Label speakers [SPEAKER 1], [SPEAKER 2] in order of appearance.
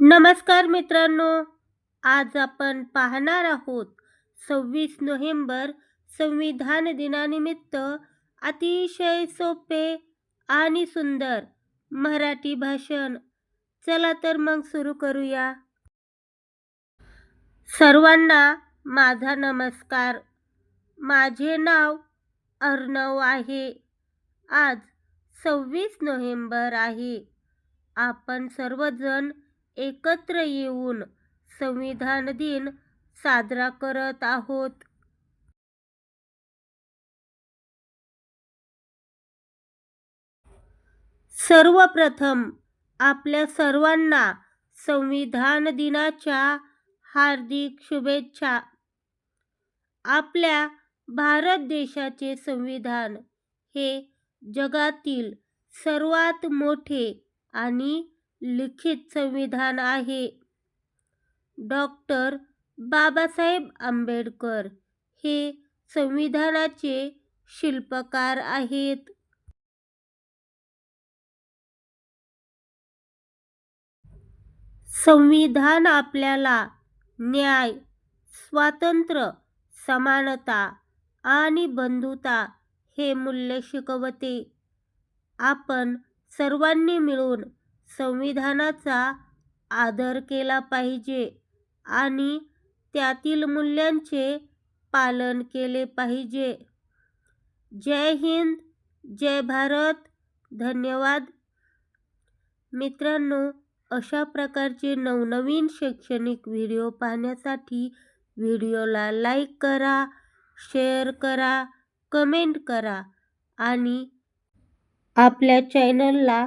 [SPEAKER 1] नमस्कार मित्रांनो आज आपण पाहणार आहोत सव्वीस नोव्हेंबर संविधान दिनानिमित्त अतिशय सोपे आणि सुंदर मराठी भाषण. चला तर मग सुरू करूया. सर्वांना माझा नमस्कार. माझे नाव अर्णव आहे. आज सव्वीस नोव्हेंबर आहे. आपण सर्वजण एकत्र येऊन संविधान दिन साजरा करत आहोत. सर्वप्रथम आपल्या सर्वांना संविधान दिनाच्या हार्दिक शुभेच्छा. आपल्या भारत देशाचे संविधान हे जगातील सर्वात मोठे आणि लिखित संविधान आहे. डॉक्टर बाबासाहेब आंबेडकर हे संविधानाचे शिल्पकार आहेत. संविधान आपल्याला न्याय स्वातंत्र्य समानता आणि बंधुता हे मूल्य शिकवते. आपण सर्वांनी मिळून संविधानाचा आदर केला पाहिजे आणि त्यातील मूल्यांचे पालन केले पाहिजे. जय हिंद जय भारत. धन्यवाद. मित्रांनो अशा प्रकारचे नवनवीन शैक्षणिक व्हिडिओ पाहण्यासाठी व्हिडिओला लाईक करा शेअर करा कमेंट करा आणि आपल्या चॅनलला